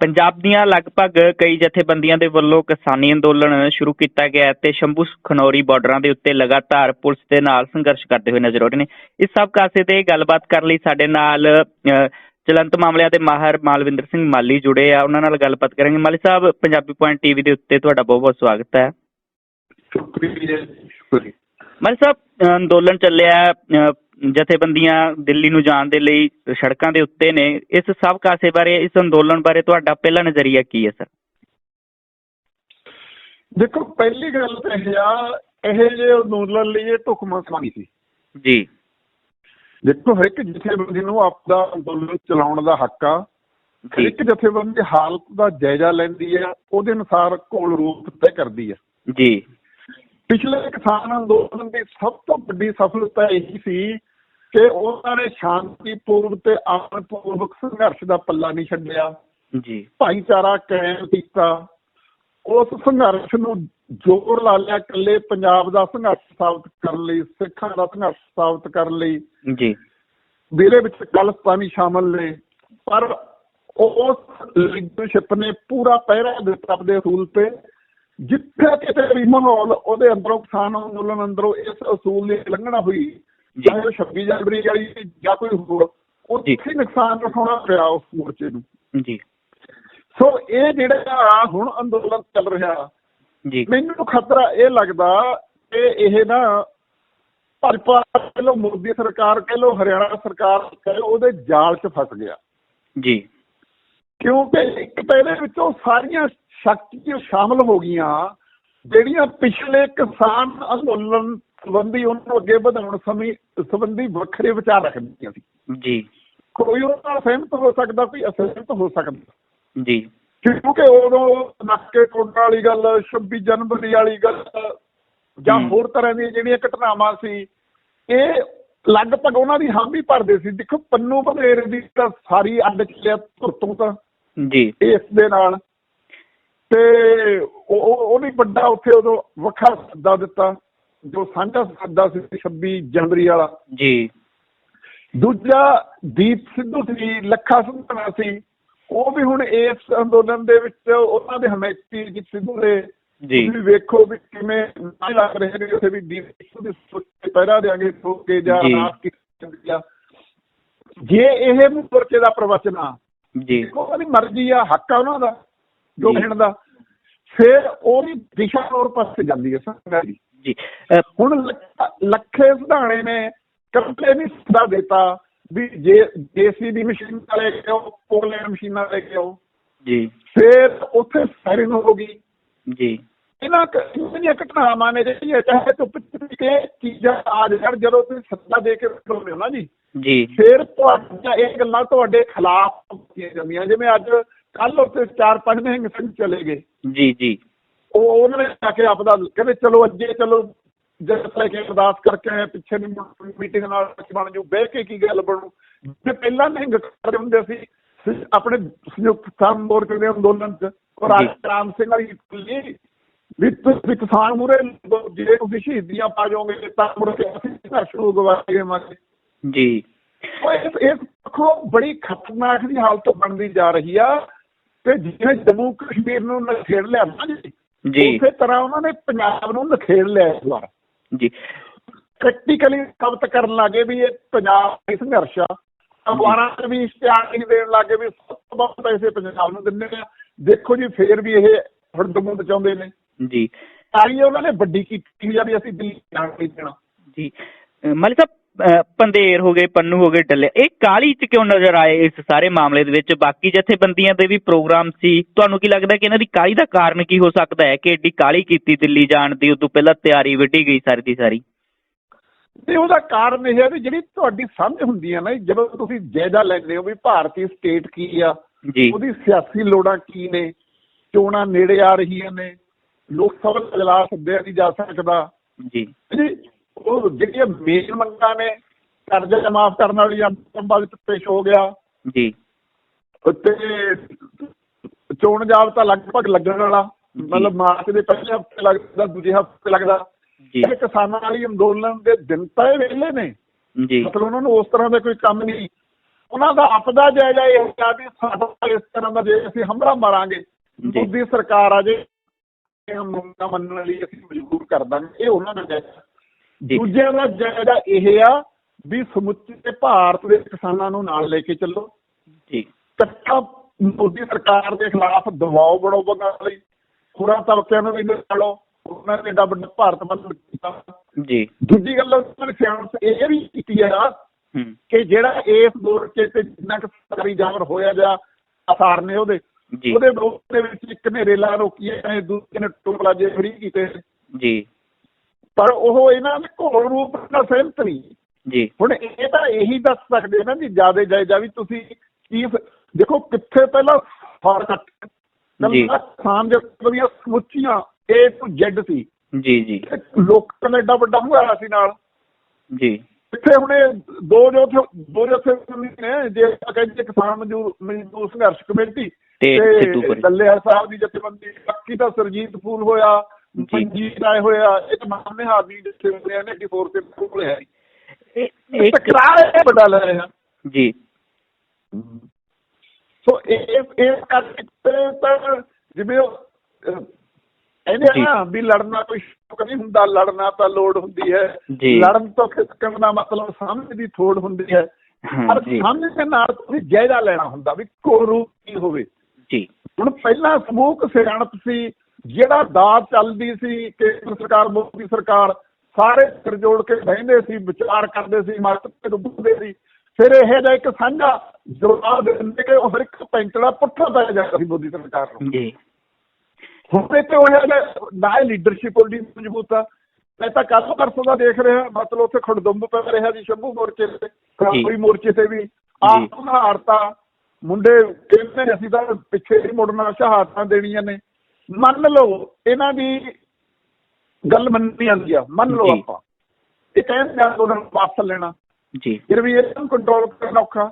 ਪੰਜਾਬ ਦੀਆਂ ਲਗਭਗ ਕਈ ਜਥੇਬੰਦੀਆਂ ਦੇ ਵੱਲੋਂ ਕਿਸਾਨੀ ਅੰਦੋਲਨ ਸ਼ੁਰੂ ਕੀਤਾ ਗਿਆ ਤੇ ਸ਼ੰਭੂ ਖਨੌਰੀ ਬਾਰਡਰਾਂ ਦੇ ਉੱਤੇ ਲਗਾਤਾਰ ਪੁਲਿਸ ਦੇ ਨਾਲ ਸੰਘਰਸ਼ ਕਰਦੇ ਹੋਏ ਨਜ਼ਰ ਆ ਰਹੇ ਨੇ। ਇਸ ਸਭ ਕਾਸੇ ਤੇ ਗੱਲਬਾਤ ਕਰਨ ਲਈ ਸਾਡੇ ਨਾਲ ਚਲੰਤ ਮਾਮਲਿਆਂ ਦੇ ਮਾਹਰ ਮਾਲਵਿੰਦਰ ਸਿੰਘ ਮਾਲੀ ਜੁੜੇ ਆ। ਉਹਨਾਂ ਨਾਲ ਗੱਲਬਾਤ ਕਰਾਂਗੇ। ਮਾਲੀ ਸਾਹਿਬ ਪੰਜਾਬੀ ਪੁਆਇੰਟ ਟੀਵੀ ਦੇ ਉੱਤੇ ਤੁਹਾਡਾ ਬਹੁਤ ਬਹੁਤ ਸਵਾਗਤ ਹੈ। ਸ਼ੁਕਰੀਆ ਮਾਲੀ ਸਾਹਿਬ ਅੰਦੋਲਨ ਚੱਲਿਆ ਜਥੇਬੰਦੀਆਂ ਦਿੱਲੀ ਨੂੰ ਜਾਣ ਦੇ ਲਈ ਸੜਕਾਂ ਦੇ ਉੱਤੇ ਨੇ। ਇਸ ਸਭ ਕਾਸੇ ਬਾਰੇ ਇਸ ਅੰਦੋਲਨ ਬਾਰੇ ਤੁਹਾਡਾ ਪਹਿਲਾ ਨਜ਼ਰੀਆ ਕੀ ਹੈ ਸਰ? ਦੇਖੋ ਪਹਿਲੀ ਗੱਲ ਤਾਂ ਇਹ ਆ ਇਹ ਜੇ ਅੰਦੋਲਨ ਲਈ ਇਹ ਢੁਕਮਾ ਸਮਾਨੀ ਸੀ। ਜੀ। ਦੇਖੋ ਹਰ ਇੱਕ ਜਥੇਬੰਦੀ ਨੂੰ ਆਪਦਾ ਅੰਦੋਲਨ ਚਲਾਉਣ ਦਾ ਹੱਕ ਆ। ਹਰ ਇੱਕ ਜਥੇਬੰਦੀ ਦੀ ਹਾਲਤ ਦਾ ਜਾਇਜ਼ਾ ਲੈਂਦੀ ਆ ਉਹਦੇ ਅਨੁਸਾਰ ਕੋਲ ਰੂਪ ਤੈਅ ਕਰਦੀ ਆ। ਜੀ। ਪਿਛਲੇ ਕਿਸਾਨ ਅੰਦੋਲਨ ਦੀ ਸਭ ਤੋਂ ਵੱਡੀ ਸਫਲਤਾ ਇਹ ਸੀ ਕਿ ਉਹਨਾਂ ਨੇ ਸ਼ਾਂਤੀਪੂਰਵਕ ਤੇ ਆਮਨਪੂਰਵਕ ਸੰਘਰਸ਼ ਦਾ ਪੱਲਾ ਨਹੀਂ ਛੱਡਿਆ। ਜੀ। ਭਾਈਚਾਰਾ ਕਾਇਮ ਕੀਤਾ। ਉਸ ਸੰਘਰਸ਼ ਨੂੰ ਜ਼ੋਰ ਲਾ ਲਿਆ ਇਕੱਲੇ ਪੰਜਾਬ ਦਾ ਸੰਘਰਸ਼ ਸਾਬਤ ਕਰਨ ਲਈ ਸਿੱਖਾਂ ਦਾ ਸੰਘਰਸ਼ ਸਾਬਤ ਕਰਨ ਲਈ। ਜੀ। ਜਿਹਦੇ ਵਿੱਚ ਖਾਲਿਸਤਾਨੀ ਸ਼ਾਮਲ ਨੇ। ਪਰ ਉਸ ਲੀਡਰਸ਼ਿਪ ਨੇ ਪੂਰਾ ਪਹਿਰਾ ਦਿੱਤਾ ਆਪਣੇ ਅਸੂਲ ਤੇ। ਜਿੱਥੇ ਕਿਤੇ ਵੀ ਮਾਹੌਲ ਉਹਦੇ ਅੰਦਰੋਂ ਕਿਸਾਨ ਅੰਦੋਲਨ ਅੰਦਰੋਂ ਇਸ ਅਸੂਲ ਦੀ ਲੰਘਣਾ ਹੋਈ ਜੀ। ਉਹ 26 ਜਨਵਰੀ ਵਾਲੀ ਜਾਂ ਕੋਈ ਹੋਰ ਉੱਥੇ ਨੁਕਸਾਨ ਉਠਾਉਣਾ ਪਿਆ ਉਸ ਮੋਰਚੇ ਨੂੰ। ਜੀ। ਸੋ ਇਹ ਜਿਹੜਾ ਹੁਣ ਅੰਦੋਲਨ ਚੱਲ ਰਿਹਾ ਜੀ। ਮੈਨੂੰ ਖਤਰਾ ਇਹ ਲੱਗਦਾ ਕਿ ਇਹ ਨਾ ਭਾਜਪਾ ਕਹਿ ਲਓ ਮੋਦੀ ਸਰਕਾਰ ਕਹਿ ਲਓ ਹਰਿਆਣਾ ਸਰਕਾਰ ਕਹਿ ਲਓ ਉਹਦੇ ਜਾਲ 'ਚ ਫਸ ਗਿਆ। ਜੀ। ਕਿਉਂਕਿ ਇੱਕ ਤਾਂ ਇਹਦੇ ਵਿੱਚੋਂ ਸਾਰੀਆਂ ਸ਼ਕਤੀਆਂ ਸ਼ਾਮਲ ਹੋ ਗਈਆਂ ਜਿਹੜੀਆਂ ਪਿਛਲੇ ਕਿਸਾਨ ਅੰਦੋਲਨ ਸੰਬੰਧੀ ਉਹਨੂੰ ਅੱਗੇ ਵਧਾਉਣ ਸਮੇਂ ਸੰਬੰਧੀ ਵੱਖਰੇ ਵਿਚਾਰ ਰੱਖਦੀਆਂ ਸੀ। ਜੀ। ਕੋਈ ਉਹਨਾਂ ਨਾਲ ਸਹਿਮਤ ਹੋ ਸਕਦਾ ਕੋਈ ਅਸਹਿਮਤ ਹੋ ਸਕਦਾ। ਜੀ। ਕਿਉਂਕਿ ਉਦੋਂ ਨੱਕੇ ਟੋਡਣ ਵਾਲੀ ਗੱਲ 26 ਜਨਵਰੀ ਵਾਲੀ ਗੱਲ ਜਾਂ। ਹੋਰ ਤਰ੍ਹਾਂ ਦੀਆਂ ਜਿਹੜੀਆਂ ਘਟਨਾਵਾਂ ਸੀ ਇਹ ਲਗਭਗ ਉਹਨਾਂ ਦੀ ਹਾਮੀ ਭਰਦੇ ਸੀ। ਦੇਖੋ ਪੰਨੂ ਬਧੇਰ ਦੀ ਤਾਂ ਸਾਰੀ ਅੱਡ ਚੱਲਿਆ ਧੁਰਤੋਂ ਤਾਂ ਜੀ। ਇਸ ਦੇ ਨਾਲ। ਤੇ ਉਹ ਉਹ ਉਹ ਵੀ ਵੱਡਾ ਉੱਥੇ ਉਦੋਂ ਵੱਖਰਾ ਸੱਦਾ ਦਿੱਤਾ। ਜੋ ਸਾਂਝਾ ਸੱਦਾ ਸੀ 26 ਜਨਵਰੀ ਵਾਲਾ। ਜੀ। ਦੂਜਾ ਦੀਪ ਸਿੱਧੂ ਸੀ ਲੱਖਾ ਸੰਧਨਾ ਸੀ। ਉਹ ਵੀ ਹੁਣ ਇਸ ਅੰਦੋਲਨ ਦੇ ਵਿੱਚ ਉਹਨਾਂ ਦੇ ਹਮਾਇਤੀ ਜੀ ਸਿੱਧੂ ਦੇ ਜੀ। ਤੁਸੀਂ ਵੇਖੋ ਵੀ ਕਿਵੇਂ ਨਹੀਂ ਲੱਗ ਰਹੇ ਨੇ ਉੱਥੇ ਵੀ ਦੀਪ ਸਿੱਧੂ ਦੀ ਸੋਚ ਪਹਿਰਾ ਦੇਾਂਗੇ ਸੋ ਕੇ ਜਾਂ। ਰਾਤ ਕੀ ਚੰਗੀ ਆ। ਜੇ ਇਹ ਮੋਰਚੇ ਦਾ ਪ੍ਰਵਚਨ ਆ ਜੀ। ਉਹਦੀ ਮਰਜ਼ੀ ਆ ਹੱਕ ਆ ਉਹਨਾਂ ਦਾ ਜੋ ਜੀ। ਕਹਿਣ ਦਾ। ਫਿਰ ਉਹਦੀ ਦਿਸ਼ਾ ਹੋਰ ਪਾਸੇ ਜਾਂਦੀ ਹੈ ਸੰਗਤ ਦੀ ਜੀ। ਹੁਣ ਲ- ਲੱਖੇ ਸੁਧਾਣੇ ਨੇ ਕੰਪਲੇ ਨਹੀਂ ਸਦਾ ਦਿੱਤਾ ਵੀ ਜੇ ਜੇਸੀ ਦੀ ਮਸ਼ੀਨ ਵਾਲੇ ਕਿਉਂ ਪੋਲੈਂਡ ਮਸ਼ੀਨਾਂ ਵਾਲੇ ਕਿਉਂ? ਜੀ। ਫਿਰ ਉੱਥੇ ਫਾਇਰਿੰਗ ਹੋ ਗਈ। ਜੀ। ਇਹਨਾਂ ਕ- ਇਹਨਾਂ ਦੀਆਂ ਘਟਨਾਵਾਂ ਨੇ ਜਿਹੜੀਆਂ ਚਾਹੇ ਚ ਕੇ ਚੀਜ਼ਾਂ ਆ ਜਾਣ ਜਦੋਂ ਤੁਸੀਂ ਸੱਤਾ ਦੇ ਕੇ ਬੈਠੋਗੇ ਨਾ ਜੀ। ਜੀ। ਫਿਰ ਤੁਹਾਡੀਆਂ ਇਹ ਗੱਲਾਂ ਤੁਹਾਡੇ ਖਿਲਾਫ ਕੀਤੀਆਂ ਜਾਂਦੀਆਂ। ਜਿਵੇਂ ਅੱਜ ਕੱਲ ਉੱਥੇ ਚਾਰ ਪੰਜ ਮਹਿੰਗ ਸਿੰਘ ਚਲੇ ਗਏ। ਜੀ ਜੀ। ਉਹ ਉਹਨਾਂ ਨੇ ਆ ਕੇ ਆਪਦਾ ਕਹਿੰਦੇ ਚਲੋ ਅੱਜੇ ਚਲੋ ਜਦ ਲੈ ਕੇ ਅਰਦਾਸ ਕਰਕੇ ਆਏ ਪਿੱਛੇ ਦੀ ਮੀਟਿੰਗ ਨਾਲ ਕੀ ਬਣ ਜੂ ਬਹਿ ਕੇ ਕੀ ਗੱਲ ਬਣੂ? ਜੇ ਪਹਿਲਾਂ ਨਹੀਂ ਕਰਦੇ ਹੁੰਦੇ ਸੀ ਆਪਣੇ ਸੰਯੁਕਤ ਕਿਸਾਨ ਮੋਰਚੇ ਦੇ ਅੰਦੋਲਨ ਚ ਔਰ ਜੀ। ਰਾਮ ਸਿੰਘ ਵਾਲੀ ਕੁੱਲੀ ਵੀ ਤੁਸੀਂ ਕਿਸਾਨ ਮੂਰੇ ਜੇ ਤੁਸੀਂ ਸ਼ਹੀਦੀਆਂ ਪਾ ਜਾਓਗੇ ਤਾਂ ਮੁੜ ਕੇ ਅਸੀਂ ਸੰਘਰਸ਼ ਨੂੰ ਗਵਾਏ ਦੇਵਾਂਗੇ। ਜੀ। ਇਸ ਇਸ ਪੱਖੋਂ ਬੜੀ ਖਤਰਨਾਕ ਦੀ ਹਾਲਤ ਬਣਦੀ ਜਾ ਰਹੀ ਆ ਤੇ ਜਿਵੇਂ ਜੰਮੂ ਕਸ਼ਮੀਰ ਨੂੰ ਨਖੇੜ ਲਿਆ ਨਾ ਜੀ ਜੀ। ਉਸੇ ਤਰ੍ਹਾਂ ਉਹਨਾਂ ਨੇ ਪੰਜਾਬ ਨੂੰ ਨਖੇੜ ਲਿਆ ਇਸ ਵਾਰ। ਜੀ। ਪ੍ਰੈਕਟੀਕਲੀ ਸਾਬਤ ਕਰਨ ਲੱਗੇ ਵੀ ਇਹ ਪੰਜਾਬ ਦੀ ਸੰਘਰਸ਼ ਆ। ਅਖਬਾਰਾਂ 'ਚ ਵੀ ਇਸ਼ਤਿਹਾਰ ਨਹੀਂ ਦੇਣ ਲੱਗੇ ਵੀ ਸਭ ਤੋਂ ਵੱਧ ਪੈਸੇ ਪੰਜਾਬ ਨੂੰ ਦਿੰਦੇ ਆ। ਦੇਖੋ ਜੀ ਫੇਰ ਵੀ ਇਹ ਹੜਦਮ ਬਚਾਉਂਦੇ ਨੇ। ਜੀ। ਸਾਰੀ ਉਹਨਾਂ ਨੇ ਵੱਡੀ ਕੀਤੀ ਆ ਵੀ ਅਸੀਂ ਦਿੱਲੀ ਜਾਣ ਨਹੀਂ ਦੇਣਾ। ਜੀ। ਅਹ, ਮਾਲੀ ਸਾਹਿਬ ਪੰਧੇਰ ਹੋ ਗਏ ਪੰਨੂ ਹੋ ਗਏ ਡੱਲੇ। ਇਹ ਕਾਲੀ ਚ ਕਿਉਂ ਨਜ਼ਰ ਆਏ ਇਸ ਸਾਰੇ ਮਾਮਲੇ ਦੇ ਵਿੱਚ? ਬਾਕੀ ਜਥੇਬੰਦੀਆਂ ਦੇ ਵੀ ਪ੍ਰੋਗਰਾਮ ਸੀ। ਤੁਹਾਨੂੰ ਕੀ ਲੱਗਦਾ ਕਿ ਇਹਨਾਂ ਦੀ ਕਾਲੀ ਦਾ ਕਾਰਨ ਕੀ ਹੋ ਸਕਦਾ ਹੈ ਕਿ ਏਡੀ ਕਾਲੀ ਕੀਤੀ ਦਿੱਲੀ ਜਾਣ ਦੀ? ਉਦੋਂ ਪਹਿਲਾਂ ਤਿਆਰੀ ਵਿੱਢੀ ਗਈ ਸਾਰੀ ਦੀ ਸਾਰੀ। ਤੇ ਉਹਦਾ ਕਾਰਨ ਇਹ ਹੈ ਵੀ ਜਿਹੜੀ ਤੁਹਾਡੀ ਸਮਝ ਹੁੰਦੀ ਹੈ ਨਾ ਜਦੋਂ ਤੁਸੀਂ ਜਾਇਜ਼ਾ ਲੈਂਦੇ ਹੋ ਵੀ ਭਾਰਤੀ ਸਟੇਟ ਕੀ ਆ ਜੀ। ਉਹਦੀ ਸਿਆਸੀ ਲੋੜਾਂ ਕੀ ਨੇ ਚੋਣਾਂ ਨੇੜੇ ਆ ਰਹੀਆਂ ਨੇ ਲੋਕ ਸਭਾ ਦਾ ਇਜਲਾਸ ਸੱਦਿਆ ਨਹੀਂ ਜਾ ਸਕਦਾ। ਜੀ। ਉਹ ਜਿਹੜੀਆਂ ਮੇਨ ਮੰਗਾਂ ਨੇ ਕਰਜ਼ਾ ਮਾਫ ਕਰਨ ਵਾਲੀ ਅੰਤਮ ਪੇਸ਼ ਹੋ ਗਿਆ। ਜੀ। ਤੇ ਚੋਣ ਜਾਬਤਾ ਲਗਭਗ ਲੱਗਣ ਵਾਲਾ। ਮਤਲਬ ਮਾਰਚ ਦੇ ਪਹਿਲੇ ਹਫ਼ਤੇ ਲੱਗਦਾ ਦੂਜੇ ਹਫ਼ਤੇ ਲੱਗਦਾ। ਜੀ। ਇਹ ਕਿਸਾਨਾਂ ਵਾਲੀ ਅੰਦੋਲਨ ਦੇ ਦਿਨ ਤਾਂ ਇਹ ਵਿਹਲੇ ਨੇ। ਜੀ। ਮਤਲਬ ਉਹਨਾਂ ਨੂੰ ਉਸ ਤਰ੍ਹਾਂ ਦਾ ਕੋਈ ਕੰਮ ਨਹੀਂ। ਉਹਨਾਂ ਦਾ ਆਪਦਾ ਜਾਇਜ਼ਾ ਇਹ ਹੈ ਵੀ ਸਾਡਾ ਇਸ ਤਰ੍ਹਾਂ ਦਾ ਜੇ ਅਸੀਂ ਹਮਲਾ ਮਾਰਾਂਗੇ ਜੀ। ਮੋਦੀ ਸਰਕਾਰ ਆ ਜੇ ਇਹ ਮੁੰਡਾ ਮੰਨਣ ਲਈ ਅਸੀਂ ਮਜਬੂਰ ਕਰ ਦਾਂਗੇ। ਇਹ ਉਹਨਾਂ ਦਾ ਜਾਇਜ਼ਾ। ਦੂਜਿਆਂ ਦਾ ਜਾਇਜ਼ਾ ਇਹ ਆ ਵੀ ਸਮੁੱਚੇ ਭਾਰਤ ਦੇ ਕਿਸਾਨਾਂ ਨੂੰ ਨਾਲ ਲੈ ਕੇ ਚੱਲੋ। ਜੀ। ਕੱਟਾ ਮੋਦੀ ਸਰਕਾਰ ਦੇ ਖਿਲਾਫ ਦਬਾਅ ਬਣਾਓ ਬੰਗਾਲ ਲਈ ਹੋਰਾਂ ਤਬਕਿਆਂ ਨੂੰ ਵੀ ਨਾਲ ਲਓ ਉਹਨਾਂ ਨੇ ਏਡਾ ਵੱਡਾ ਭਾਰਤ ਬੰਦ ਕੀਤਾ ਜੀ। ਦੂਜੀ ਗੱਲ ਉਹਨਾਂ ਨੇ ਸਿਆਣਪ ਇਹ ਵੀ ਕੀਤੀ ਹੂੰ। ਕਿ ਜਿਹੜਾ ਇਸ ਮੋਰਚੇ ਤੇ ਜਿੰਨਾ ਕੁ ਸਰਕਾਰੀ ਜਾਮਰ ਹੋਇਆ ਜਾਂ ਆਸਾਰ ਨੇ ਉਹਦੇ ਉਹਦੇ ਵਿਰੋਧ ਦੇ ਵਿੱਚ ਇੱਕ ਨੇ ਰੇਲਾਂ ਰੋਕੀਆਂ ਨੇ ਦੂਜੇ ਨੇ ਟੋਲ ਪਲਾਜ਼ੇ ਫਰੀ ਕੀਤੇ। ਜੀ। ਪਰ ਉਹ ਇਹਨਾਂ ਦੇ ਘੋਲ ਰੂਪ ਨਾਲ ਸਹਿਮਤ ਨਹੀਂ। ਜੀ। ਹੁਣ ਇਹ ਤਾਂ ਇਹੀ ਦੱਸ ਸਕਦੇ ਨਾ ਵੀ ਜ਼ਿਆਦਾ ਜਾਇਜ਼ਾ ਵੀ ਤੁਸੀਂ ਕੀ ਸ- ਦੇਖੋ ਕਿੱਥੇ ਪਹਿਲਾਂ ਫਾਰ ਕੱਟ ਜੀ। ਸਮੁੱਚੀਆਂ ਏ ਟੂ ਜ਼ੈਡ ਸੀ। ਜੀ ਜੀ। ਤੇ ਲੋਕਾਂ ਦਾ ਵੱਡਾ ਹੋਇਆ ਸੀ ਨਾਲ। ਜੀ। ਇੱਥੇ ਹੁਣ ਦੋ ਜੋ ਦੋ ਜਥੇਬੰਦੀਆਂ ਨੇ ਜੇ ਕਹਿੰਦੇ ਕਿਸਾਨ ਮਜ਼ਦੂਰ ਮਜ਼ਦੂਰ ਸੰਘਰਸ਼ ਕਮੇਟੀ ਤੇ। ਦੱਲੇਵਾਲ ਸਾਹਿਬ ਦੀ ਜਥੇਬੰਦੀ ਬਾਕੀ ਤਾਂ ਸਰਜੀਤ ਫੂਲ ਹੋਇਆ। ਜੀ। ਮਨਜੀਤ ਰਾਏ ਹੋਇਆ ਇਹ ਤਾਂ ਮਾਮੇ ਹਾਦੀ ਜਥੇਬੰਦੀਆਂ ਨੇ 84 ਤੇ ਕੋਲ ਹੈ ਇਹ- ਇੱਕ ਟਕਰਾਅ ਇਹ ਵੱਡਾ ਲੈ ਰਹੇ। ਆ ਜੀ। ਸੋ ਇਹ ਇਹ ਕਰਕੇ ਤਾਂ ਜਿਵੇਂ ਆ ਜੀ। ਨਾ ਵੀ ਲੜਨਾ ਕੋਈ ਸ਼ੌਕ ਨਹੀਂ ਹੁੰਦਾ ਲੜਨਾ ਤਾਂ ਲੋੜ ਹੁੰਦੀ ਹੈ। ਲੜਨ ਤੋਂ ਖਿਸਕਣ ਦਾ ਮਤਲਬ ਸਮਝ ਦੀ ਥੋੜ ਹੁੰਦੀ ਹੈ। ਹਾਂ, ਪਰ ਸਮਝ ਦੇ ਨਾਲ ਤੁਸੀਂ ਜਾਇਜ਼ਾ ਲੈਣਾ ਹੁੰਦਾ ਵੀ ਕੋਰੂ ਕੀ ਹੋਵੇ। ਜੀ। ਹੁਣ ਪਹਿਲਾਂ ਸਮੂਹਕ ਸਿਆਣਪ ਸੀ ਜਿਹੜਾ ਦਾਤ ਚੱਲਦੀ ਸੀ ਕੇਂਦਰ ਸਰਕਾਰ ਮੋਦੀ ਸਰਕਾਰ ਸਾਰੇ ਸਿਰ ਜੋੜ ਕੇ ਬਹਿੰਦੇ ਸੀ ਵਿਚਾਰ ਕਰਦੇ ਸੀ ਮਤ ਤੇ ਡੁੱਬਦੇ ਸੀ ਫਿਰ ਇਹ ਜਿਹਾ ਇੱਕ ਸਾਂਝਾ ਜਵਾਬ ਦਿੰਦੇ ਕਿ ਉਹ ਹਰ ਇੱਕ ਪੈਂਟੜਾ ਪੁੱਠਾ ਪੈ ਜਾਂਦਾ ਸੀ ਮੋਦੀ ਸਰਕਾਰ ਨੂੰ। ਜੀ। ਹੁਣ ਤੇ ਉਹ ਜਿਹਾ ਨਾ ਲੀਡਰਸ਼ਿਪ ਉਹਦੀ ਮਜ਼ਬੂਤ ਆ। ਮੈਂ ਤਾਂ ਕੱਲ ਪਰਸੋਂ ਦਾ ਦੇਖ ਰਿਹਾ ਮਤਲਬ ਉੱਥੇ ਖੜਦੁੰਬ ਪੈ ਰਿਹਾ ਜੀ ਸ਼ੰਭੂ ਮੋਰਚੇ ਤੇ ਕਾਂਗੜੀ ਮੋਰਚੇ ਤੇ ਵੀ। ਆਪ ਹਾਰਤਾ ਮੁੰਡੇ ਕਹਿੰਦੇ ਨੇ ਅਸੀਂ ਤਾਂ ਪਿੱਛੇ ਨਹੀਂ ਮੁੜਨਾ ਸ਼ਹਾਦਤਾਂ ਦੇਣੀਆਂ ਨੇ। ਮੰਨ ਲਓ ਇਹਨਾਂ ਦੀ ਗੱਲ ਮੰਨੀ ਜਾਂਦੀ ਆ ਮੰਨ ਲਓ ਜੀ। ਆਪਾਂ। ਇਹ ਕਹਿੰਦੇ ਆ ਉਹਨਾਂ ਨੂੰ ਵਾਪਸ ਲੈਣਾ। ਜੀ। ਫਿਰ ਵੀ ਇਹਨਾਂ ਨੂੰ ਕੰਟਰੋਲ ਕਰਨਾ ਔਖਾ।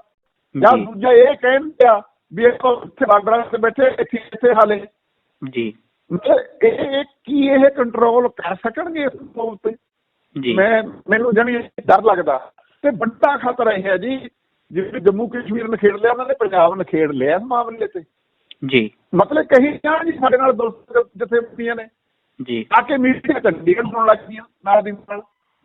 ਜਾਂ ਜੀ। ਦੂਜਾ ਇਹ ਕਹਿੰਦੇ ਆ ਵੀ ਇਹ ਤਾਂ ਇੱਥੇ ਬਾਰਡਰਾਂ ਤੇ ਬੈਠੇ ਇੱਥੇ ਇੱਥੇ ਹਾਲੇ। ਜੀ। ਮਤਲਬ ਇਹ ਇਹ ਕੀ ਇਹ ਕੰਟਰੋਲ ਕਰ ਸਕਣਗੇ ਇਸ ਮੋਲ ਤੇ? ਜੀ। ਮੈਂ ਮੈਨੂੰ ਜਾਨੀ ਡਰ ਲੱਗਦਾ। ਤੇ ਵੱਡਾ ਖਤਰਾ ਇਹ ਹੈ ਜੀ ਜਿਵੇਂ ਜੰਮੂ ਕਸ਼ਮੀਰ ਨਖੇੜ ਲਿਆ ਉਹਨਾਂ ਨੇ ਪੰਜਾਬ ਨਖੇੜ ਲਿਆ ਇਸ ਮਾਮਲੇ ਤੇ। ਜੀ। ਮਤਲਬ ਕਹੀ ਜਾਂ ਜੀ ਸਾਡੇ ਨਾਲ ਦੋਸਤ ਜਥੇਬੰਦੀਆਂ ਨੇ। ਜੀ। ਆ ਕੇ ਮੀਟਿੰਗ ਚੰਡੀਗੜ੍ਹ ਹੋਣ ਲੱਗ ਗਈਆਂ ਨਾਲ ਦੀ ਨਾਲ।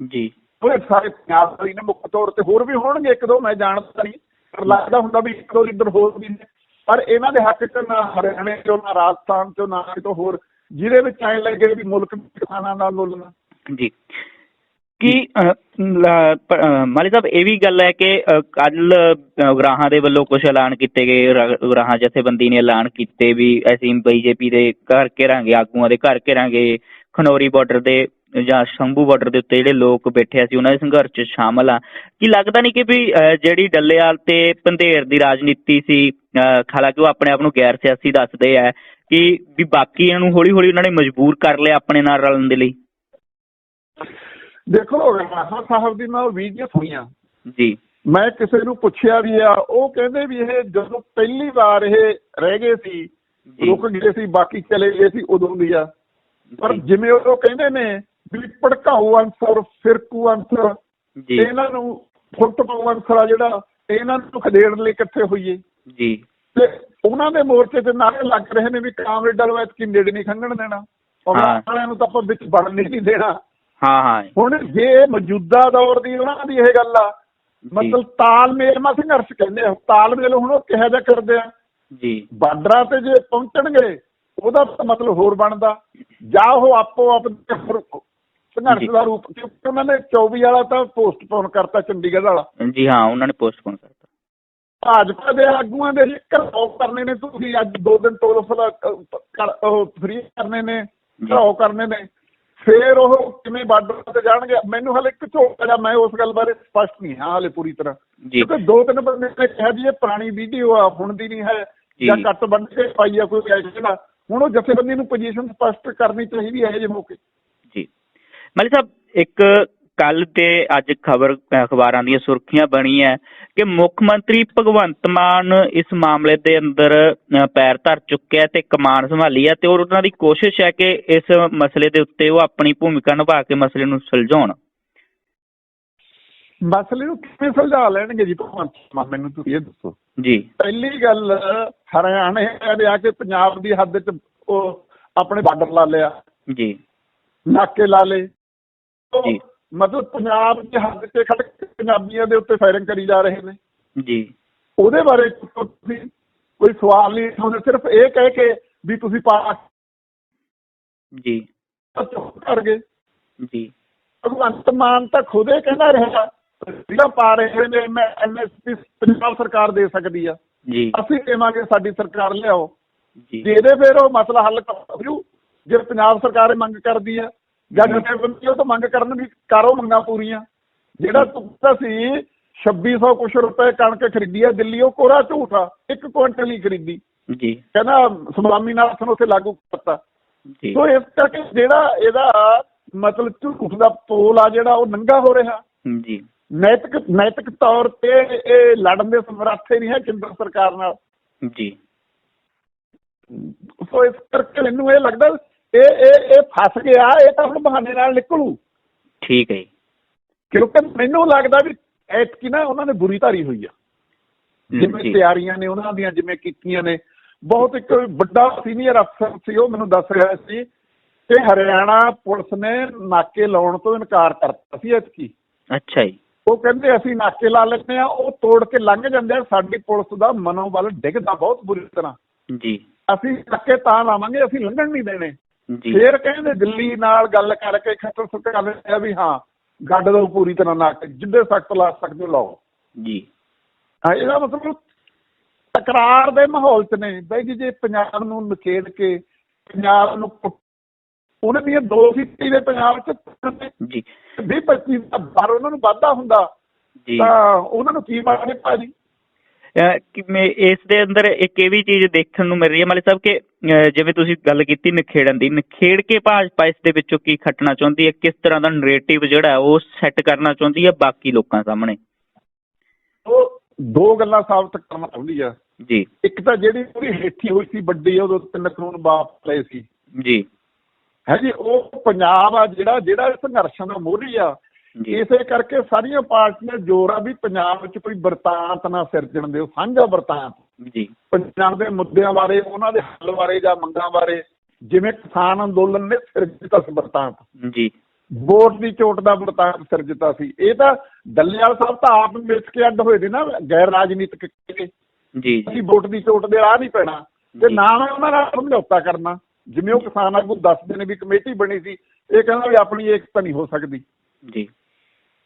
ਜੀ। ਉਹ ਸਾਰੇ ਪੰਜਾਬ ਵਾਲੀ ਨੇ ਮੁੱਖ ਤੌਰ ਤੇ ਹੋਰ ਵੀ ਹੋਣਗੇ ਇੱਕ ਦੋ ਮੈਂ ਜਾਣਦਾ ਨਹੀਂ ਪਰ ਲੱਗਦਾ ਹੁੰਦਾ ਵੀ ਇੱਕ ਦੋ ਲੀਡਰ ਹੋਰ ਵੀ ਨੇ। ਪਰ ਇਹਨਾਂ ਦੇ ਹੱਕ 'ਚ ਨਾ ਹਰਿਆਣੇ ਚੋਂ ਨਾ ਰਾਜਸਥਾਨ ਚੋਂ ਨਾ ਕਿਤੋਂ ਹੋਰ ਜਿਹਦੇ ਵਿੱਚ ਐਂ ਲੱਗੇ ਵੀ ਮੁਲਕ ਦੇ ਕਿਸਾਨਾਂ ਨਾਲ ਮੁੱਲਣਾ ਜੀ। ਕੀ ਮਾਲੀ ਸਾਹਿਬ ਇਹ ਵੀ ਗੱਲ ਹੈ ਕਿ ਕੱਲ ਉਗਰਾਹਾਂ ਦੇ ਵੱਲੋਂ ਕੁਝ ਐਲਾਨ ਕੀਤੇ ਗਏ ਰ- ਜਥੇਬੰਦੀ ਨੇ ਐਲਾਨ ਕੀਤੇ ਵੀ ਅਸੀਂ ਬੀਜੇਪੀ ਦੇ ਘਰ ਘੇਰਾਂਗੇ ਆਗੂਆਂ ਦੇ ਘਰ ਘੇਰਾਂਗੇ ਖਨੌਰੀ ਬਾਰਡਰ ਦੇ ਜਾਂ ਸ਼ੰਭੂ ਬਾਰਡਰ ਦੇ ਉੱਤੇ ਜਿਹੜੇ ਲੋਕ ਬੈਠੇ ਸੀ ਉਹਨਾਂ ਦੇ ਸੰਘਰਸ਼ 'ਚ ਸ਼ਾਮਲ ਆ। ਕੀ ਲੱਗਦਾ ਨਹੀਂ ਕਿ ਵੀ ਅਹ, ਜਿਹੜੀ ਡੱਲੇਵਾਲ ਤੇ ਪੰਧੇਰ ਦੀ ਰਾਜਨੀਤੀ ਸੀ ਅਹ, ਹਾਲਾਂਕਿ ਉਹ ਆਪਣੇ ਆਪ ਨੂੰ ਗੈਰ ਸਿਆਸੀ ਦੱਸਦੇ ਆ ਕਿ ਵੀ ਬਾਕੀਆਂ ਨੂੰ ਹੌਲੀ ਹੌਲੀ ਉਹਨਾਂ ਨੇ ਮਜਬੂਰ ਕਰ ਲਿਆ ਆਪਣੇ ਨਾਲ ਰਲਣ ਦੇ ਲਈ? ਦੇਖੋ ਰਾਣਾ ਸਾਹਿਬ ਦੀ ਮੈਂ ਵੀਡੀਓ ਸੁਣੀਆਂ ਜੀ। ਮੈਂ ਕਿਸੇ ਨੂੰ ਪੁੱਛਿਆ ਵੀ ਆ ਉਹ ਕਹਿੰਦੇ ਵੀ ਇਹ ਜਦੋਂ ਪਹਿਲੀ ਵਾਰ ਇਹ ਰਹਿ ਗਏ ਸੀ ਰੁਕ ਗਏ ਸੀ ਬਾਕੀ ਚਲੇ ਗਏ ਸੀ ਉਦੋਂ ਦੀ ਆ। ਪਰ ਜਿਵੇਂ ਉਹ ਕਹਿੰਦੇ ਨੇ ਵੀ ਭੜਕਾਊ ਅੰਸਰ ਫਿਰਕੂ ਅੰਸਰ ਇਹਨਾਂ ਨੂੰ ਫੁੱਟ ਪਾਉ ਅੰਸਰ ਆ ਜਿਹੜਾ ਇਹਨਾਂ ਨੂੰ ਖਦੇੜ ਲਈ ਇਕੱਠੇ ਹੋਈਏ। ਜੀ। ਤੇ ਉਹਨਾਂ ਦੇ ਮੋਰਚੇ ਤੇ ਨਾਰੇ ਲੱਗ ਰਹੇ ਨੇ ਵੀ ਕਾਮਰੇਡ ਦਲਵੈਤ ਕੀ ਨੇੜੇ ਨਹੀਂ ਖੰਗਣ ਦੇਣਾ। ਵਾਲਿਆਂ ਨੂੰ ਤਾਂ ਆਪਾਂ ਵਿੱਚ ਵੜਨ ਨਹੀਂ ਦੇਣਾ। ਹਾਂ ਹਾਂ। ਹੁਣ ਜੇ ਮੌਜੂਦਾ ਦੌਰ ਦੀ ਉਹਨਾਂ ਦੀ ਇਹ ਗੱਲ ਆ ਮਤਲਬ ਤਾਲਮੇਲ ਮਾ ਸੰਘਰਸ਼ ਕਹਿੰਦੇ ਆ ਤਾਲਮੇਲ ਹੁਣ ਉਹ ਕਿਹਾ ਜਾ ਕਰਦੇ ਆ? ਜੀ। ਬਾਰਡਰਾਂ ਤੇ ਜੇ ਪਹੁੰਚਣਗੇ ਉਹਦਾ ਮਤਲਬ ਹੋਰ ਬਣਦਾ। ਜਾਂ ਉਹ ਆਪੋ ਆਪ ਸੰਘਰਸ਼। ਦਾ ਰੂਪ ਕਿਉਂਕਿ ਉਹਨਾਂ ਨੇ 24 ਵਾਲਾ ਤਾਂ ਪੋਸਟਪੋਨ ਕਰਤਾ ਚੰਡੀਗੜ੍ਹ ਵਾਲਾ। ਜੀ ਹਾਂ ਉਹਨਾਂ ਨੇ ਪੋਸਟਪੋਨ ਕਰਤਾ। ਭਾਜਪਾ ਦੇ ਆਗੂਆਂ ਦੇ ਘਰਾਓ ਕਰਨੇ ਨੇ ਤੁਸੀਂ ਅੱਜ ਦੋ ਦਿਨ ਤੋਂ ਫ੍ਰੀ ਕਰਨੇ ਨੇ ਘਰਾਓ ਕਰਨੇ ਨੇ। ਫੇਰ ਉਹ ਕਿਵੇਂ ਬਾਰਡਰ ਤੇ ਜਾਣਗੇ? ਮੈਨੂੰ ਹਲੇ ਇੱਕ ਝੋਕਾ ਜਿਹਾ ਮੈਂ ਉਸ ਗੱਲ ਬਾਰੇ ਸਪਸ਼ਟ ਨਹੀਂ ਹਾਂ ਹਲੇ ਪੂਰੀ ਤਰ੍ਹਾਂ। ਜੀ। ਕਿਉਂਕਿ ਦੋ ਤਿੰਨ ਬੰਦੇ ਨੇ ਕਿਹਾ ਜੀ ਇਹ ਪੁਰਾਣੀ ਵੀਡੀਓ ਆ ਹੁਣ ਦੀ ਨਹੀਂ ਹੈ ਜੀ। ਜਾਂ ਕੱਟ ਬੰਨ ਕੇ ਪਾਈ ਆ ਕੋਈ ਐਕਸ਼ਨ ਆ ਹੁਣ ਉਹ ਜਥੇਬੰਦੀ ਨੂੰ ਪੋਜੀਸ਼ਨ ਸਪਸ਼ਟ ਕਰਨੀ ਚਾਹੀਦੀ ਹੈ ਜੇ ਮੌਕੇ। ਜੀ। ਮਲੀ ਸਾਹਿਬ ਇੱਕ ਕੱਲ ਤੇ ਅੱਜ ਖਬਰ ਅਖਬਾਰਾਂ ਦੀਆਂ ਸੁਰਖੀਆਂ ਬਣੀ ਹੈ ਕਿ ਮੁੱਖ ਮੰਤਰੀ ਭਗਵੰਤ ਮਾਨ ਇਸ ਮਾਮਲੇ ਦੇ ਅੰਦਰ ਪੈਰ ਧਰ ਚੁੱਕਿਆ ਤੇ ਕਮਾਨ ਸੰਭਾਲੀ ਹੈ ਤੇ ਉਹਨਾਂ ਦੀ ਕੋਸ਼ਿਸ਼ ਹੈ ਕਿ ਇਸ ਮਸਲੇ ਦੇ ਉੱਤੇ ਉਹ ਆਪਣੀ ਭੂਮਿਕਾ ਨਿਭਾ ਕੇ ਮਸਲੇ ਨੂੰ ਸੁਲਝਾਉਣ। ਮਸਲੇ ਨੂੰ ਕਿਵੇਂ ਸੁਲਝਾ ਲੈਣਗੇ ਜੀ ਭਗਵੰਤ ਮਾਨ? ਮੈਨੂੰ ਤੁਸੀਂ ਇਹ ਦੱਸੋ। ਜੀ। ਪਹਿਲੀ ਗੱਲ ਹਰਿਆਣੇ ਦੇ ਆ ਕੇ ਪੰਜਾਬ ਦੀ ਹੱਦ 'ਚ ਉਹ ਆਪਣੇ ਬਾਰਡਰ ਲਾ ਲਿਆ। ਜੀ। ਨਾਕੇ ਲਾ ਲਏ। ਉਹ ਜੀ। ਮਤਲਬ ਪੰਜਾਬ ਦੀ ਹੱਦ 'ਤੇ ਖੜ ਕੇ ਪੰਜਾਬੀਆਂ ਦੇ ਉੱਤੇ ਫਾਇਰਿੰਗ ਕਰੀ ਜਾ ਰਹੇ ਨੇ। ਜੀ। ਉਹਦੇ ਬਾਰੇ ਤੁਸੀਂ। ਕੋਈ ਸਵਾਲ ਨਹੀਂ ਉਠਾਉਂਦੇ ਸਿਰਫ ਇਹ ਕਹਿ ਕੇ ਵੀ ਤੁਸੀਂ ਪਾਕ ਜੀ। ਚੁੱਪ ਕਰ ਗਏ। ਜੀ। ਭਗਵੰਤ ਮਾਨ ਤਾਂ ਖੁਦੇ ਕਹਿੰਦਾ ਰਿਹਾ ਜਿਹੜਾ ਪਾ ਰਹੇ ਨੇ ਮੈਂ ਐਮਐਸਪੀ ਪੰਜਾਬ ਸਰਕਾਰ ਦੇ ਸਕਦੀ ਆ। ਜੀ। ਅਸੀਂ ਦੇਵਾਂਗੇ ਸਾਡੀ ਸਰਕਾਰ ਲਿਆਓ। ਜੀ। ਜੇ ਇਹਦੇ ਫਿਰ ਉਹ ਮਸਲਾ ਹੱਲ ਕਰੂ। ਜੇ ਪੰਜਾਬ ਸਰਕਾਰ ਇਹ ਮੰਗ ਕਰਦੀ ਆ ਜਾਂ ਜਥੇਬੰਦੀ ਉਹ ਤਾਂ ਮੰਗ ਕਰਨ ਵੀ ਕਰੋ ਮੰਗਾਂ ਪੂਰੀਆਂ। ਜਿਹੜਾ ਤੁਕਤਾ ਸੀ 2600 ਕੁਛ ਰੁਪਏ ਕਣਕ ਖਰੀਦੀ ਆ ਦਿੱਲੀ ਉਹ ਕੋਰਾ ਝੂਠ ਆ ਇੱਕ ਕੁਇੰਟਲ ਹੀ ਖਰੀਦੀ। ਜੀ। ਕਹਿੰਦਾ ਸਵਾਮੀਨਾਥਨ ਉੱਥੇ ਲਾਗੂ ਕਰਤਾ। ਜੀ। ਸੋ ਇਸ ਕਰਕੇ ਜਿਹੜਾ ਇਹਦਾ ਮਤਲਬ ਝੂਠ ਦਾ ਪੋਲ ਆ ਜਿਹੜਾ ਉਹ ਨੰਗਾ ਹੋ ਰਿਹਾ। ਜੀ। ਨੈਤਿਕ ਨੈਤਿਕ ਤੌਰ ਤੇ ਇਹ ਲੜਨ ਦੇ ਸਮਰੱਥ ਨਹੀਂ ਹੈ ਕੇਂਦਰ ਸਰਕਾਰ ਨਾਲ। ਜੀ। ਸੋ ਇਸ ਕਰਕੇ ਮੈਨੂੰ ਇਹ ਲੱਗਦਾ ਇਹ ਇਹ ਇਹ ਫਸ ਗਿਆ ਇਹ ਤਾਂ ਹੁਣ ਬਹਾਨੇ ਨਾਲ ਨਿਕਲੂ। ਠੀਕ ਹੈ ਜੀ। ਕਿਉਂਕਿ ਮੈਨੂੰ ਲੱਗਦਾ ਵੀ ਐਤਕੀ ਨਾ ਉਹਨਾਂ ਨੇ ਬੁਰੀ ਧਾਰੀ ਹੋਈ ਆ। ਜਿਵੇਂ ਤਿਆਰੀਆਂ ਨੇ ਉਹਨਾਂ ਦੀਆਂ ਜਿਵੇਂ ਕੀਤੀਆਂ ਨੇ। ਬਹੁਤ ਇੱਕ ਵੱਡਾ ਸੀਨੀਅਰ ਅਫਸਰ ਸੀ ਉਹ ਮੈਨੂੰ ਦੱਸ ਰਿਹਾ ਸੀ ਕਿ ਹਰਿਆਣਾ ਪੁਲਿਸ ਨੇ ਨਾਕੇ ਲਾਉਣ ਤੋਂ ਇਨਕਾਰ ਕਰਤਾ ਸੀ ਐਤਕੀ। ਅੱਛਾ ਜੀ। ਉਹ ਕਹਿੰਦੇ ਅਸੀਂ ਨਾਕੇ ਲਾ ਲੈਂਦੇ ਆ ਉਹ ਤੋੜ ਕੇ ਲੰਘ ਜਾਂਦੇ ਆ। ਸਾਡੀ ਪੁਲਿਸ ਦਾ ਮਨੋਬਲ ਡਿੱਗਦਾ ਬਹੁਤ ਬੁਰੀ ਤਰ੍ਹਾਂ। ਜੀ। ਅਸੀਂ ਨਾਕੇ ਤਾਂ ਲਾਵਾਂਗੇ ਅਸੀਂ ਲੰਘਣ ਨਹੀਂ ਦੇਣੇ। ਫੇਰ ਕਹਿੰਦੇ ਦਿੱਲੀ ਨਾਲ ਗੱਲ ਕਰਕੇ ਖੱਟਰ ਸੁੱਟ ਕਰ ਲਿਆ ਵੀ ਹਾਂ ਗੱਡ ਦੋ ਪੂਰੀ ਤਰ੍ਹਾਂ ਨਾਕੇ ਜਿੱਦੇ ਸਖਤ ਲਾ ਸਕਦੇ ਲਾਓ। ਜੀ। ਹਾਂ ਇਹਦਾ ਮਤਲਬ ਤਕਰਾਰ ਦੇ ਮਾਹੌਲ 'ਚ ਨੇ ਬਈ ਜੀ ਜੇ ਪੰਜਾਬ ਨੂੰ ਨਕੇੜ ਕੇ ਪੰਜਾਬ ਨੂੰ ਉਹਨਾਂ ਦੀਆਂ ਦੋ ਸੀਟੀ ਦੇ ਪੰਜਾਬ 'ਚ। ਜੀ। 20 25 ਦਾ ਬਾਹਰ ਉਹਨਾਂ ਨੂੰ ਵਾਧਾ ਹੁੰਦਾ ਜੀ। ਤਾਂ ਉਹਨਾਂ ਨੂੰ ਕੀ ਮਾਰੇ ਭਾਜੀ? ਅਹ ਕਿ ਮੈਂ ਇਸ ਦੇ ਅੰਦਰ ਇੱਕ ਇਹ ਵੀ ਚੀਜ਼ ਦੇਖਣ ਨੂੰ ਮਿਲ ਰਹੀ ਹੈ ਮਾਲੀ ਸਾਹਿਬ ਕਿ ਜਿਵੇਂ ਤੁਸੀਂ ਗੱਲ ਕੀਤੀ ਨਖੇੜਨ ਦੀ ਨਖੇੜ ਕੇ ਭਾਜਪਾ ਇਸ ਦੇ ਵਿੱਚੋਂ ਕੀ ਖੱਟਣਾ ਚਾਹੁੰਦੀ ਹੈ ਕਿਸ ਤਰ੍ਹਾਂ ਦਾ ਨੈਰੇਟਿਵ ਜਿਹੜਾ ਉਹ ਸੈੱਟ ਕਰਨਾ ਚਾਹੁੰਦੀ ਹੈ ਬਾਕੀ ਲੋਕਾਂ ਸਾਹਮਣੇ? ਉਹ ਦੋ ਗੱਲਾਂ ਸਾਬਤ ਕਰਨਾ ਚਾਹੁੰਦੀ ਆ। ਜੀ। ਇੱਕ ਤਾਂ ਜਿਹੜੀ ਉਹਦੀ ਹੇਠੀ ਹੋਈ ਸੀ ਵੱਡੀ ਉਦੋਂ ਤਿੰਨ ਕਾਨੂੰਨ ਵਾਪਸ ਲਏ ਸੀ। ਜੀ। ਹੈ ਜੀ ਉਹ ਪੰਜਾਬ ਆ ਜਿਹੜਾ ਜਿਹੜਾ ਸੰਘਰਸ਼ਾਂ ਦਾ ਮੋਢੀ ਆ ਇਸੇ ਕਰਕੇ ਸਾਰੀਆਂ ਪਾਰਟੀਆਂ ਜ਼ੋਰ ਆ ਵੀ ਪੰਜਾਬ ਵਿੱਚ ਕੋਈ ਵਰਤਾਂਤ ਨਾ ਸਿਰਜਣ ਦਿਓ ਸਾਂਝਾ ਵਰਤਾਂਤ। ਜੀ। ਪੰਜਾਬ ਦੇ ਮੁੱਦਿਆਂ ਬਾਰੇ ਉਹਨਾਂ ਦੇ ਹੱਲ ਬਾਰੇ ਜਾਂ ਮੰਗਾਂ ਬਾਰੇ ਜਿਵੇਂ ਕਿਸਾਨ ਅੰਦੋਲਨ ਨੇ ਸਿਰਜਿਤ ਸੀ ਵਰਤਾਂਤ। ਜੀ। ਵੋਟ ਦੀ ਚੋਟ ਦਾ ਵਰਤਾਂਤ ਸਿਰਜਿਤਾ ਸੀ। ਇਹ ਤਾਂ ਦੱਲੇਵਾਲ ਸਾਹਿਬ ਤਾਂ ਆਪ ਮਿਲ ਕੇ ਅੱਡ ਹੋਏ ਨੇ ਨਾ ਗੈਰ ਰਾਜਨੀਤਿਕ ਜੀ। ਅਸੀਂ ਵੋਟ ਦੀ ਚੋਟ ਦੇ ਰਾਹ ਨਹੀਂ ਪੈਣਾ। ਤੇ ਜੀ। ਨਾ ਉਹਨਾਂ ਨਾਲ ਸਮਝੌਤਾ ਕਰਨਾ। ਜਿਵੇਂ ਉਹ ਕਿਸਾਨ ਆਗੂ ਦੱਸਦੇ ਨੇ ਵੀ ਕਮੇਟੀ ਬਣੀ ਸੀ ਇਹ ਕਹਿੰਦਾ ਵੀ ਆਪਣੀ ਏਕਤਾ ਨਹੀਂ ਹੋ ਸਕਦੀ। ਜੀ।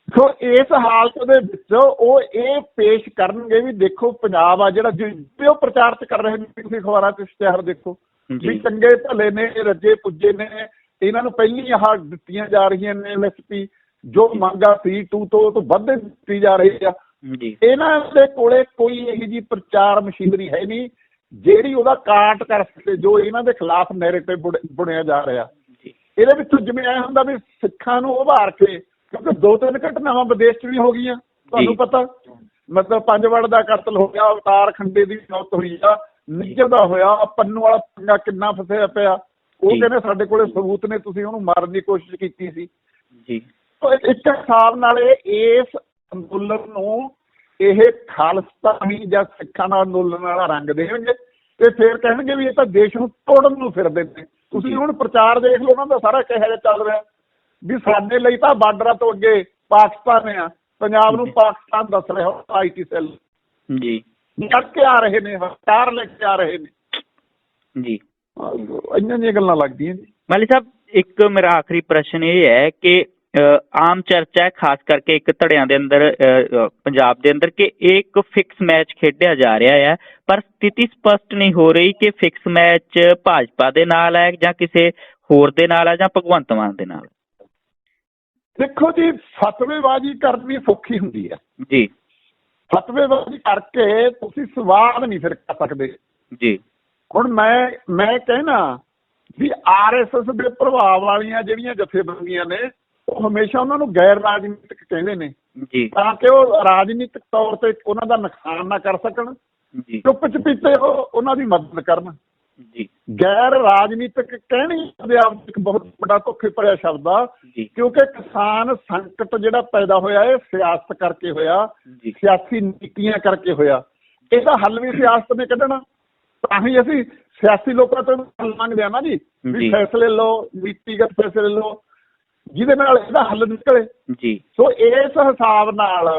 ਸੋ ਇਸ ਹਾਲਤ ਦੇ ਵਿੱਚ ਉਹ ਇਹ ਪੇਸ਼ ਕਰਨਗੇ ਵੀ ਦੇਖੋ ਪੰਜਾਬ ਆ ਜਿਹੜਾ ਜਿ- ਵੀ ਉਹ ਪ੍ਰਚਾਰ ਚ ਕਰ ਰਹੇ ਨੇ ਤੁਸੀਂ ਅਖਬਾਰਾਂ ਚ ਇਸ਼ਤਿਹਾਰ ਦੇਖੋ। ਵੀ ਚੰਗੇ ਭਲੇ ਨੇ ਰੱਜੇ ਪੁੱਜੇ ਨੇ ਇਹਨਾਂ ਨੂੰ ਪਹਿਲੀ ਆਹ ਦਿੱਤੀਆਂ ਜਾ ਰਹੀਆਂ ਨੇ ਐਮਐਸਪੀ ਜੋ ਮੰਗਾ ਸੀ ਟੂ ਤੋਂ ਉਹ ਤੋਂ ਵੱਧ ਦਿੱਤੀ ਜਾ ਰਹੀ ਆ। ਇਹਨਾਂ ਦੇ ਕੋਲੇ ਕੋਈ ਇਹੋ ਜੀ ਪ੍ਰਚਾਰ ਮਸ਼ੀਨਰੀ ਹੈ ਨਹੀਂ ਜਿਹੜੀ ਉਹਦਾ ਕਾਟ ਕਰ ਸਕੇ ਜੋ ਇਹਨਾਂ ਦੇ ਖਿਲਾਫ ਨੈਰੇਟਿਵ ਬੁਣਿਆ ਜਾ ਰਿਹਾ। ਇਹਦੇ ਵਿੱਚ ਜਿਵੇਂ ਐ ਹੁੰਦਾ ਵੀ ਸਿੱਖਾਂ ਨੂੰ ਉਭਾਰ ਕੇ ਕਿਉਂਕਿ ਦੋ ਤਿੰਨ ਘਟਨਾਵਾਂ ਵਿਦੇਸ਼ 'ਚ ਵੀ ਹੋ ਗਈਆਂ ਤੁਹਾਨੂੰ। ਪਤਾ ਮਤਲਬ ਪੰਜਵੜ ਦਾ ਕਤਲ ਹੋ ਗਿਆ ਅਵਤਾਰ ਖੰਡੇ ਦੀ ਮੌਤ ਹੋਈ ਆ ਨਿੱਜਰ ਦਾ ਹੋਇਆ ਪੰਨੂ ਵਾਲਾ ਪੰਗਾ ਕਿੰਨਾ ਫਸਿਆ ਪਿਆ ਉਹ। ਕਹਿੰਦੇ ਸਾਡੇ ਕੋਲੇ ਸਬੂਤ ਨੇ ਤੁਸੀਂ ਉਹਨੂੰ ਮਾਰਨ ਦੀ ਕੋਸ਼ਿਸ਼ ਕੀਤੀ ਸੀ ਜੀ ਇੱਕ ਹਿਸਾਬ ਨਾਲ ਇਸ ਅੰਦੋਲਨ ਨੂੰ ਇਹ ਖਾਲਸਤਾਨੀ ਜਾਂ ਸਿੱਖਾਂ ਦਾ ਅੰਦੋਲਨ ਵਾਲਾ ਰੰਗ ਦੇਣਗੇ ਤੇ ਫਿਰ ਕਹਿਣਗੇ ਵੀ ਇਹ ਤਾਂ ਦੇਸ਼ ਨੂੰ ਤੋੜਨ ਨੂੰ ਫਿਰਦੇ ਨੇ ਤੁਸੀਂ। ਹੁਣ ਪ੍ਰਚਾਰ ਦੇਖ ਲਓ ਉਹਨਾਂ ਦਾ ਸਾਰਾ ਕਿਹੋ ਜਿਹਾ ਚੱਲ ਰਿਹਾ ਵੀ ਸਾਡੇ ਲਈ ਤਾਂ ਬਾਰਡਰਾਂ ਤੋਂ ਅੱਗੇ ਪਾਕਿਸਤਾਨ ਆ। ਪੰਜਾਬ ਨੂੰ। ਪਾਕਿਸਤਾਨ ਦੱਸ ਰਿਹਾ ਆਈਟੀ ਸੈੱਲ। ਜੀ। ਨਿਕਲ ਕੇ ਆ ਰਹੇ ਨੇ ਹਥਿਆਰ ਲੈ ਕੇ ਆ ਰਹੇ ਨੇ। ਜੀ। ਇੰਨੀਆਂ ਜਿਹੀਆਂ ਗੱਲਾਂ ਲੱਗਦੀਆਂ ਜੀ। ਮਾਲੀ ਸਾਹਿਬ ਇੱਕ ਮੇਰਾ ਆਖਰੀ ਪ੍ਰਸ਼ਨ ਇਹ ਹੈ ਕਿ ਆਮ ਚਰਚਾ ਹੈ ਖਾਸ ਕਰਕੇ ਇੱਕ ਧੜਿਆਂ ਦੇ ਅੰਦਰ ਪੰਜਾਬ ਦੇ ਅੰਦਰ ਕਿ ਇੱਕ ਫਿਕਸ ਮੈਚ ਖੇਡਿਆ ਜਾ ਰਿਹਾ ਹੈ। ਪਰ ਸਥਿਤੀ ਸਪਸ਼ਟ ਨਹੀਂ ਹੋ ਰਹੀ ਕਿ ਫਿਕਸ ਮੈਚ ਭਾਜਪਾ ਦੇ ਨਾਲ ਹੈ ਜਾਂ ਕਿਸੇ ਹੋਰ ਦੇ ਨਾਲ ਹੈ ਜਾਂ ਭਗਵੰਤ ਮਾਨ ਦੇ ਨਾਲ। ਦੇਖੋ ਜੀ ਫਤਵੇਬਾਜ਼ੀ ਕਰਨੀ ਸੌਖੀ ਹੁੰਦੀ ਹੈ। ਜੀ। ਫਤਵੇਬਾਜ਼ੀ ਕਰਕੇ ਤੁਸੀਂ ਸਵਾਦ ਨਹੀਂ ਫਿਰ ਕਰ ਸਕਦੇ। ਜੀ। ਹੁਣ ਮੈਂ ਮੈਂ ਕਹਿਣਾ ਵੀ ਆਰਐਸਐਸ ਦੇ ਪ੍ਰਭਾਵ ਵਾਲੀਆਂ ਜਿਹੜੀਆਂ ਜਥੇਬੰਦੀਆਂ ਨੇ ਉਹ ਹਮੇਸ਼ਾ ਉਹਨਾਂ ਨੂੰ ਗੈਰ ਰਾਜਨੀਤਿਕ ਕਹਿੰਦੇ ਨੇ। ਜੀ। ਤਾਂ ਕਿ ਉਹ ਰਾਜਨੀਤਿਕ ਤੌਰ ਤੇ ਉਹਨਾਂ ਦਾ ਨੁਕਸਾਨ ਨਾ ਕਰ ਸਕਣ। ਜੀ। ਚੁੱਪ ਚਪੀਤੇ ਉਹ ਉਹਨਾਂ ਦੀ ਮਦਦ ਕਰਨ। ਜੀ। ਗੈਰ ਰਾਜਨੀਤਿਕ ਕਹਿਣੀ ਦੇ ਆਪ ਇੱਕ ਬਹੁਤ ਵੱਡਾ ਧੋਖੇ ਭਰਿਆ ਸ਼ਬਦ ਆ ਕਿਉਂਕਿ ਕਿਸਾਨ ਸੰਕਟ ਜਿਹੜਾ ਪੈਦਾ ਹੋਇਆ ਇਹ ਸਿਆਸਤ ਕਰਕੇ ਹੋਇਆ ਸਿਆਸੀ ਨੀਤੀਆਂ ਕਰਕੇ ਹੋਇਆ। ਇਹਦਾ ਹੱਲ ਵੀ ਸਿਆਸਤ ਨੇ ਕੱਢਣਾ। ਤਾਂ ਹੀ ਅਸੀਂ ਸਿਆਸੀ ਲੋਕਾਂ ਤੋਂ ਹੱਲ ਮੰਗਦੇ ਆ ਨਾ ਜੀ ਜੀ। ਵੀ ਫੈਸਲੇ ਲਓ ਨੀਤੀਗਤ ਫੈਸਲੇ ਲਓ ਜਿਹਦੇ ਨਾਲ ਇਹਦਾ ਹੱਲ ਨਿਕਲੇ। ਜੀ। ਸੋ ਇਸ ਹਿਸਾਬ ਨਾਲ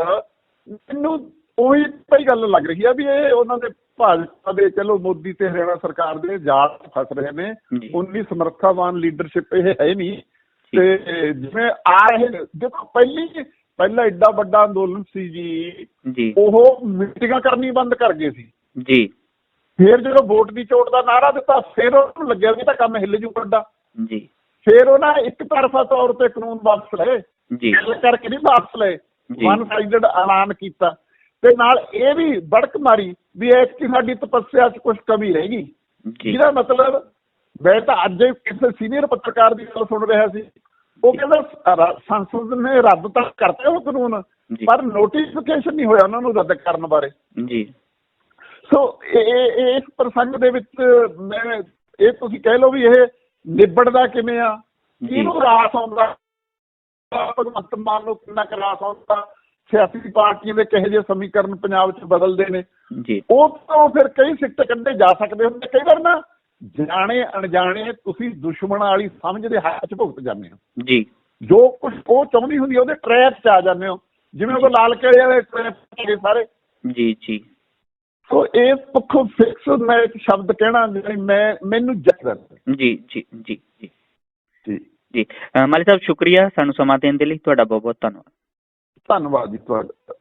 ਮੈਨੂੰ ਉਹੀ ਪਈ ਗੱਲ ਲੱਗ ਰਹੀ ਆ ਵੀ ਇਹ ਉਹਨਾਂ ਦੇ ਭਾਜਪਾ ਦੇ ਚਲੋ ਮੋਦੀ ਤੇ ਹਰਿਆਣਾ ਸਰਕਾਰ ਦੇ ਜਾਲ ਫਸ ਰਹੇ ਨੇ। ਉਨੀ ਸਮਰੱਥਾਵਾਨ ਲੀਡਰਸ਼ਿਪ ਇਹ ਹੈ ਨਹੀਂ। ਤੇ ਜਿਵੇਂ ਆ ਰਹੇ ਦੇਖੋ ਪਹਿਲੀ ਪਹਿਲਾ ਐਡਾ ਵੱਡਾ ਅੰਦੋਲਨ ਸੀ ਜੀ। ਉਹ ਮੀਟਿੰਗਾਂ ਕਰਨੀ ਬੰਦ ਕਰ ਗਏ ਸੀ। ਜੀ। ਫਿਰ ਜਦੋਂ ਵੋਟ ਦੀ ਚੋਟ ਦਾ ਨਾਰਾ ਦਿੱਤਾ ਫਿਰ ਉਹਨੂੰ ਲੱਗਿਆ ਵੀ ਤਾਂ ਕੰਮ ਹਿੱਲ ਜੂ ਵੱਡਾ। ਜੀ। ਫਿਰ ਉਹਨਾਂ ਇੱਕ ਤਰਫਾ ਤੌਰ ਤੇ ਕਾਨੂੰਨ ਵਾਪਸ ਲਏ। ਜੀ। ਗੱਲ ਕਰਕੇ ਨਹੀਂ ਵਾਪਸ ਲਏ। ਵਨ ਸਾਈਡਡ ਐਲਾਨ ਕੀਤਾ। ਤੇ ਨਾਲ ਇਹ ਵੀ ਬੜਕ ਮਾਰੀ ਵੀ ਐਤਕੀ ਸਾਡੀ ਤਪੱਸਿਆ 'ਚ ਕੁਝ ਕਮੀ ਰਹਿ ਗਈ। ਜਿਹਦਾ ਮਤਲਬ ਮੈਂ ਤਾਂ ਅੱਜ ਹੀ ਕਿਸੇ ਸੀਨੀਅਰ ਪੱਤਰਕਾਰ ਦੀ ਗੱਲ ਸੁਣ ਰਿਹਾ ਸੀ। ਉਹ ਕਹਿੰਦਾ ਸੰਸਦ ਨੇ ਰੱਦ ਤਾਂ ਕਰਤਾ ਉਹ ਕਾਨੂੰਨ। ਪਰ ਨੋਟੀਫਿਕੇਸ਼ਨ ਨਹੀਂ ਹੋਇਆ ਉਹਨਾਂ ਨੂੰ ਰੱਦ ਕਰਨ ਬਾਰੇ। ਜੀ। ਸੋ ਇਹ ਇਸ ਪ੍ਰਸੰਗ ਦੇ ਵਿੱਚ ਮੈਂ ਇਹ ਤੁਸੀਂ ਕਹਿ ਲਓ ਵੀ ਇਹ ਨਿਬੜਦਾ ਕਿਵੇਂ ਆ। ਕਿਹਨੂੰ ਰਾਸ ਆਉਂਦਾ? ਭਗਵੰਤ ਮਾਨ ਨੂੰ ਕਿੰਨਾ ਕੁ ਰਾਸ ਆਉਂਦਾ? ਸਿਆਸੀ ਪਾਰਟੀਆਂ ਦੇ ਕਿਹੋ ਜਿਹੇ ਸਮੀਕਰਨ ਪੰਜਾਬ 'ਚ ਬਦਲਦੇ ਨੇ। ਜੀ। ਉਹ ਤੋਂ ਫਿਰ ਕਈ ਸਿੱਟੇ ਕੱਢੇ ਜਾ ਸਕਦੇ ਹੁੰਦੇ ਕਈ ਵਾਰ ਨਾ ਜਾਣੇ ਅਣਜਾਣੇ ਤੁਸੀਂ ਦੁਸ਼ਮਣ ਵਾਲੀ ਸਮਝ ਦੇ ਹੱਥ 'ਚ ਭੁਗਤ ਜਾਂਦੇ ਹੋ। ਜੀ। ਜੋ ਕੁਝ ਉਹ ਚਾਹੁੰਦੀ ਹੁੰਦੀ ਉਹਦੇ ਟ੍ਰੈਪ 'ਚ ਆ ਜਾਂਦੇ ਹੋ। ਜਿਵੇਂ ਉਹ ਲਾਲ ਕਿਲੇ ਵਾਲੇ ਟ੍ਰੈਪ ਗਏ ਸਾਰੇ। ਜੀ ਜੀ। ਸੋ ਇਸ ਪੱਖੋਂ ਫਿਕਸ ਮੈਂ ਇੱਕ ਸ਼ਬਦ ਕਹਿਣਾ ਜਿਹੜੀ ਮੈਂ ਮੈਨੂੰ ਜੱਜਦਾ ਜੀ ਜੀ ਜੀ ਜੀ। ਜੀ। ਮਾਲੀ ਸਾਹਿਬ ਸ਼ੁਕਰੀਆ ਸਾਨੂੰ ਸਮਾਂ ਦੇਣ ਦੇ ਲਈ। ਤੁਹਾਡਾ ਬਹੁਤ ਬਹੁਤ ਧੰਨਵਾਦ। ਧੰਨਵਾਦ ਜੀ ਤੁਹਾਡਾ।